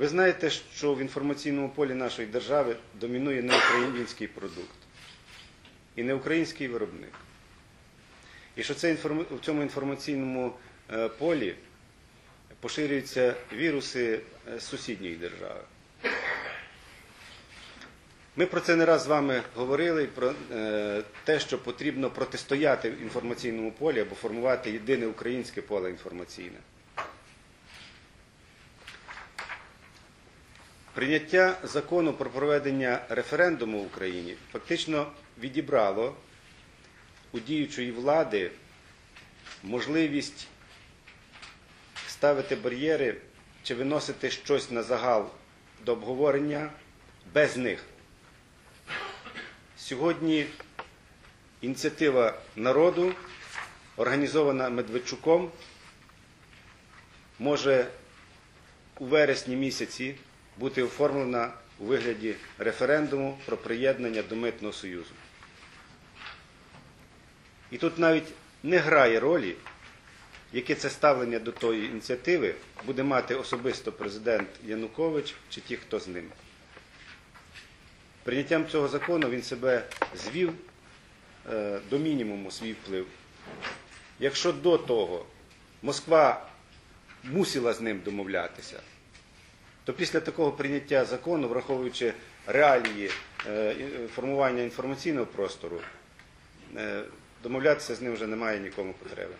Ви знаєте, що в інформаційному полі нашої держави домінує не український продукт і не український виробник. І що це в цьому інформаційному е, полі поширюються віруси е, з сусідньої держави. Ми про це не раз з вами говорили, про е, те, що потрібно протистояти в інформаційному полі або формувати єдине українське поле інформаційне. Прийняття закону про проведення референдуму в Україні фактично відібрало у діючої влади можливість ставити бар'єри чи виносити щось на загал до обговорення без них. Сьогодні ініціатива народу, організована Медведчуком, може у вересні місяці бути оформлена у вигляді референдуму про приєднання до Митного Союзу. І тут навіть не грає ролі, яке це ставлення до тої ініціативи буде мати особисто президент Янукович чи ті, хто з ним. Прийняттям цього закону він себе звів е, до мінімуму свій вплив. Якщо до того Москва мусила з ним домовлятися, то після такого прийняття закону, враховуючи реалії е, формування інформаційного простору, е, домовлятися з ним вже немає нікому потреби.